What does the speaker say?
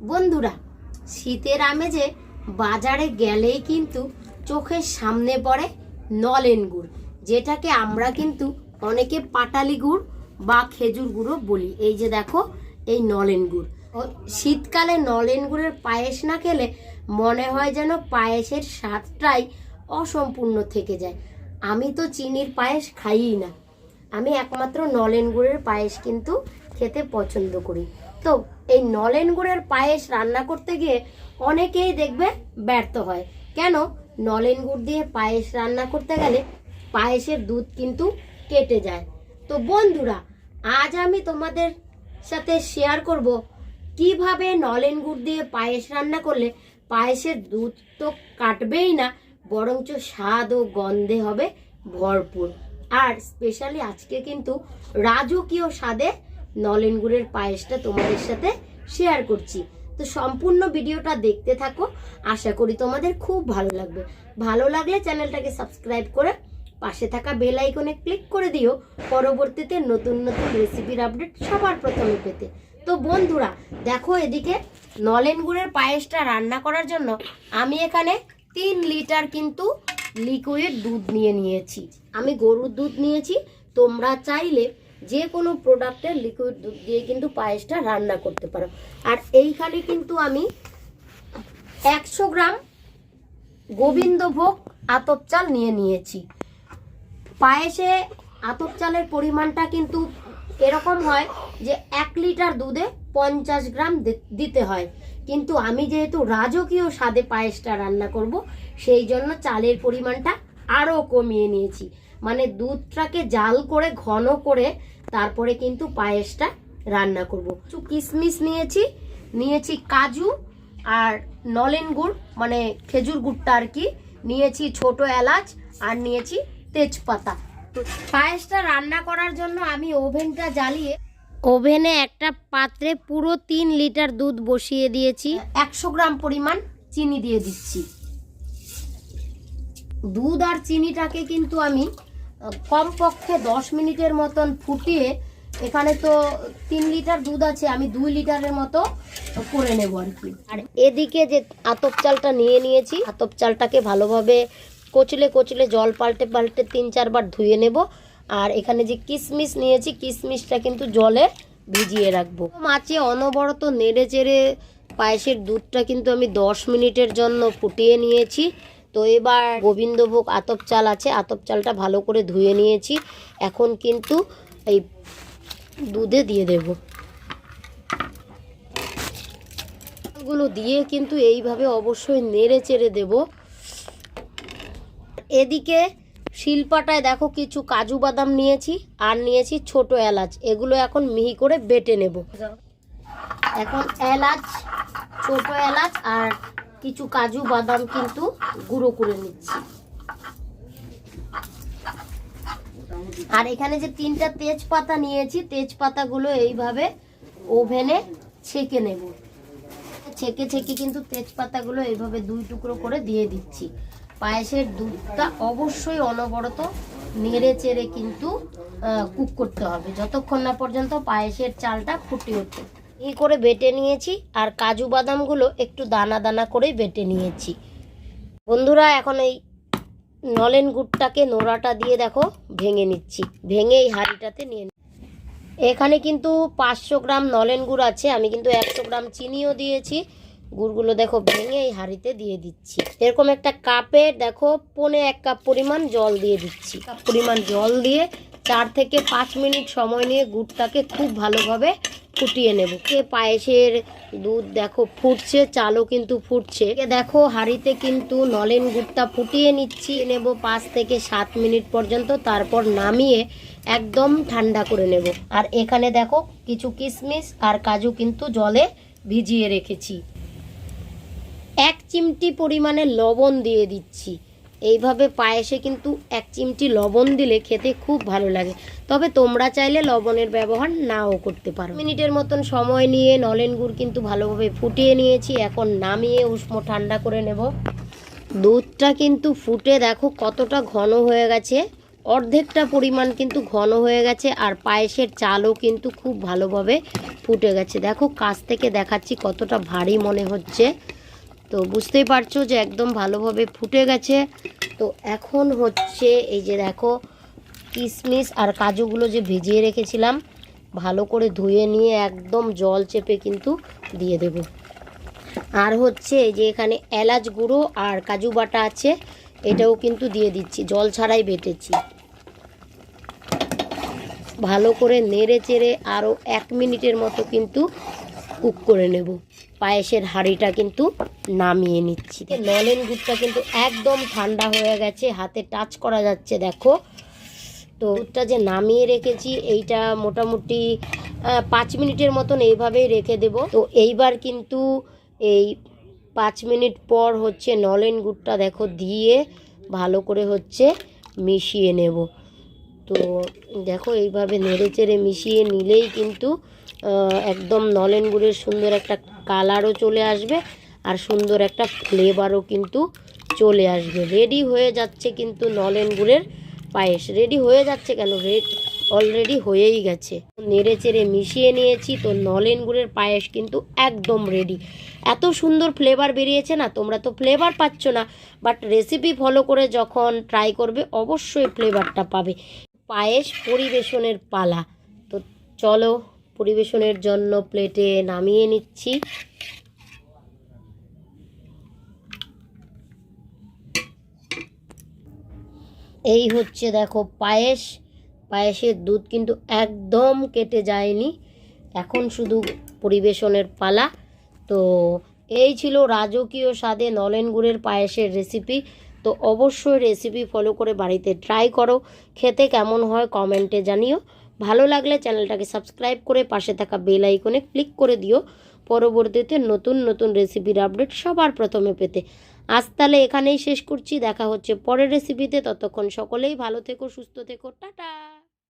বন্ধুরা, শীতের আমেজে বাজারে গেলেই কিন্তু চোখের সামনে পড়ে নলেন গুড়, যেটাকে আমরা কিন্তু অনেকে পাটালি গুড় বা খেজুর গুঁড়ো বলি। এই যে দেখো, এই নলেন গুড়। শীতকালে নলেন গুড়ের পায়েস না খেলে মনে হয় যেন পায়েসের স্বাদটাই অসম্পূর্ণ থেকে যায়। আমি তো চিনির পায়েস খাইই না। আমি একমাত্র নলেন গুড়ের পায়েস কিন্তু খেতে পছন্দ করি। তো এই নলেন গুড়ের পায়েস রান্না করতে গিয়ে অনেকেই দেখবে ব্যর্থ হয়। কেন? নলেন গুড় দিয়ে পায়েস রান্না করতে গেলে পায়েসের দুধ কিন্তু কেটে যায়। তো বন্ধুরা, আজ আমি তোমাদের সাথে শেয়ার করব কীভাবে নলেন গুড় দিয়ে পায়েস রান্না করলে পায়েসের দুধ তো কাটবেই না, বরঞ্চ স্বাদ ও গন্ধে হবে ভরপুর। আর স্পেশালি আজকে কিন্তু রাজকীয় স্বাদে নলেন গুড়ের পায়েসটা তোমাদের সাথে শেয়ার করছি। তো সম্পূর্ণ ভিডিওটা দেখতে থাকো, আশা করি তোমাদের খুব ভালো লাগবে। ভালো লাগলে চ্যানেলটাকে সাবস্ক্রাইব করে পাশে থাকা বেল আইকনে ক্লিক করে দিও, পরবর্তীতে নতুন নতুন রেসিপির আপডেট সবার প্রথমে পেতে। তো বন্ধুরা, দেখো এদিকে নলেন গুড়ের পায়েসটা রান্না করার জন্য আমি এখানে তিন লিটার কিন্তু লিকুইড দুধ নিয়ে নিয়েছি। আমি গরুর দুধ নিয়েছি, তোমরা চাইলে যে কোনো প্রোডাক্টের লিকুইড দুধ দিয়ে কিন্তু পায়েসটা রান্না করতে পারো। আর এইখানে কিন্তু আমি একশো গ্রাম গোবিন্দভোগ আতপ চাল নিয়ে নিয়েছি। পায়েসে আতপ চালের পরিমাণটা কিন্তু এরকম হয় যে এক লিটার দুধে পঞ্চাশ গ্রাম দিতে হয়। কিন্তু আমি যেহেতু রাজকীয় স্বাদে পায়েসটা রান্না করব, সেই জন্য চালের পরিমাণটা আরও কমিয়ে নিয়েছি। মানে দুধটাকে জাল করে, ঘন করে তারপরে কিন্তু পায়েসটা রান্না করব। কিছু কিশমিশ নিয়েছি নিয়েছি কাজু আর নলেন গুড় মানে খেজুর গুড়টা আর কি। নিয়েছি ছোট এলাচ আর নিয়েছি তেজপাতা। পায়েসটা রান্না করার জন্য আমি ওভেনটা জ্বালিয়ে, ওভেনে একটা পাত্রে পুরো তিন লিটার দুধ বসিয়ে দিয়েছি। একশো গ্রাম পরিমাণ চিনি দিয়ে দিচ্ছি। দুধ আর চিনিটাকে কিন্তু আমি কমপক্ষে দশ মিনিটের মতন ফুটিয়ে এখানে তো তিন লিটার দুধ আছে আমি দুই লিটারের মতো করে নেব আর কি। আর এদিকে যে আতপ চালটা নিয়ে নিয়েছি আতপ চালটাকে ভালোভাবে কচলে কচলে জল পাল্টে পাল্টে তিন চারবার ধুয়ে নেব। আর এখানে যে কিশমিশ নিয়েছি কিশমিশটা কিন্তু জলে ভিজিয়ে রাখব। মাছে অনবরত নেড়ে চেড়ে পায়েসের দুধটা কিন্তু আমি দশ মিনিটের জন্য ফুটিয়ে নিয়েছি। তো এবার গোবিন্দভোগ আতপ চাল আছে, আতপ চালটা ভালো করে ধুয়ে নিয়েছি। এখন কিন্তু এই দুধে দিয়ে দেব। গুলো দিয়ে কিন্তু এইভাবে অবশ্যই নেড়ে চেড়ে দেব। এদিকে শিলপাটায় দেখো কিছু কাজু বাদাম নিয়েছি, আর নিয়েছি ছোট এলাচ। এগুলো এখন মিহি করে বেটে নেব। এখন এলাচ, ছোট এলাচ আর কিছু কাজু, বাদাম কিন্তু গুঁড়ো করে নিচ্ছি। আর এখানে যে তিনটা তেজপাতা নিয়েছি, তেজপাতাগুলো এইভাবে ওভেনে ছেঁকে নেব। ছেঁকে ছেঁকে কিন্তু তেজপাতাগুলো এইভাবে দুই টুকরো করে দিয়ে দিচ্ছি। পায়েসের দুধটা অবশ্যই অনবরত নেড়ে চেড়ে কিন্তু কুক করতে হবে। যতক্ষণ না পর্যন্ত পায়েসের চালটা ফুটে ওঠে। এই করে বেটে নিয়েছি আর কাজু বাদামগুলো একটু দানা দানা করে বেটে নিয়েছি। বন্ধুরা, এখন এই নলেন গুড়টাকে নোড়াটা দিয়ে দেখো, ভেঙে নিচ্ছি। ভেঙে এই হাঁড়িটাতে নিয়ে এখানে কিন্তু পাঁচশো গ্রাম নলেন গুড় আছে, আমি কিন্তু একশো গ্রাম চিনিও দিয়েছি। গুড়গুলো দেখো, ভেঙে এই হাঁড়িতে দিয়ে দিচ্ছি। এরকম একটা কাপে দেখো, পনে এক কাপ পরিমাণ জল দিয়ে দিচ্ছি। পরিমাণ জল দিয়ে চার থেকে পাঁচ মিনিট সময় নিয়ে গুড়টাকে খুব ভালোভাবে ফুটিয়ে নেব। এ পায়েসের দুধ দেখো ফুটছে, চালও কিন্তু ফুটছে। দেখো হাঁড়িতে কিন্তু নলেন গুড়টা ফুটিয়ে নিচ্ছি। নেব পাঁচ থেকে সাত মিনিট পর্যন্ত, তারপর নামিয়ে একদম ঠান্ডা করে নেব। আর এখানে দেখো কিছু কিশমিশ আর কাজু কিন্তু জলে ভিজিয়ে রেখেছি। এক চিমটি পরিমাণে লবণ দিয়ে দিচ্ছি। এইভাবে পায়েসে কিন্তু এক চিমটি লবণ দিলে খেতে খুব ভালো লাগে। তবে তোমরা চাইলে লবণের ব্যবহার নাও করতে পারো। মিনিটের মতন সময় নিয়ে নলেন গুড় কিন্তু ভালোভাবে ফুটিয়ে নিয়েছি। এখন নামিয়ে উষ্ণ ঠান্ডা করে নেব। দুধটা কিন্তু ফুটে দেখো কতটা ঘন হয়ে গেছে। অর্ধেকটা পরিমাণ কিন্তু ঘন হয়ে গেছে আর পায়েসের চালও কিন্তু খুব ভালোভাবে ফুটে গেছে। দেখো কাছ থেকে দেখাচ্ছি কতটা ভারী মনে হচ্ছে। তো বুঝতেই পারছ যে একদম ভালোভাবে ফুটে গেছে। তো এখন হচ্ছে এই যে দেখো কিশমিশ আর কাজুগুলো যে ভিজিয়ে রেখেছিলাম, ভালো করে ধুয়ে নিয়ে একদম জল চেপে কিন্তু দিয়ে দেব। আর হচ্ছে এই যে এখানে এলাচ গুঁড়ো আর কাজু বাটা আছে, এটাও কিন্তু দিয়ে দিচ্ছি, জল ছাড়াই বেটেছি। ভালো করে নেড়ে চেড়ে আরও এক মিনিটের মতো কিন্তু কুক করে নেব। পায়েসের হাঁড়িটা কিন্তু নামিয়ে নিচ্ছি। নলেন গুড়টা কিন্তু একদম ঠান্ডা হয়ে গেছে, হাতে টাচ করা যাচ্ছে, দেখো। তো দুধটা যে নামিয়ে রেখেছি, এইটা মোটামুটি পাঁচ মিনিটের মতন এইভাবেই রেখে দেব। তো এইবার কিন্তু এই পাঁচ মিনিট পর হচ্ছে নলেন গুড়টা, দেখো, দিয়ে ভালো করে হচ্ছে মিশিয়ে নেব। তো দেখো, এইভাবে নেড়ে চেড়ে মিশিয়ে নিলেই কিন্তু একদম নলেন গুড়ের সুন্দর একটা কালারও চলে আসবে আর সুন্দর একটা ফ্লেভারও কিন্তু চলে আসবে। রেডি হয়ে যাচ্ছে কিন্তু নলেন গুড়ের পায়েস। রেডি হয়ে যাচ্ছে কেন? রেড অলরেডি হয়েই গেছে। নেড়ে চেড়ে মিশিয়ে নিয়েছি তো নলেন গুড়ের পায়েস কিন্তু একদম রেডি এত সুন্দর ফ্লেভার বেরিয়েছে না? তোমরা তো ফ্লেভার পাচ্ছ না। বাট রেসিপি ফলো করে যখন ট্রাই করবে, অবশ্যই ফ্লেভারটা পাবে। পায়েস পরিবেশনের পালা। তো চলো, পরিবেশনের জন্য প্লেটে নামিয়ে নিচ্ছি। এই হচ্ছে দেখো পায়েস। পায়েসের দুধ কিন্তু একদম কেটে যায়নি। এখন শুধু পরিবেশনের পালা। তো এই ছিল রাজকীয় স্বাদে নলেন গুড়ের পায়েসের রেসিপি তো অবশ্যই রেসিপি ফলো করে বাড়িতে ট্রাই করো। খেতে কেমন হয় কমেন্টে জানিও। ভালো লাগলে চ্যানেলটাকে সাবস্ক্রাইব করে পাশে থাকা বেল আইকনে ক্লিক করে দিও। পরবর্তীতে নতুন নতুন রেসিপির আপডেট সবার প্রথমে পেতে। আজ তাহলে এখানেই শেষ করছি। দেখা হচ্ছে পরের রেসিপিতে ততক্ষণ সকলেই ভালো থেকো, সুস্থ থেকো। টাটা!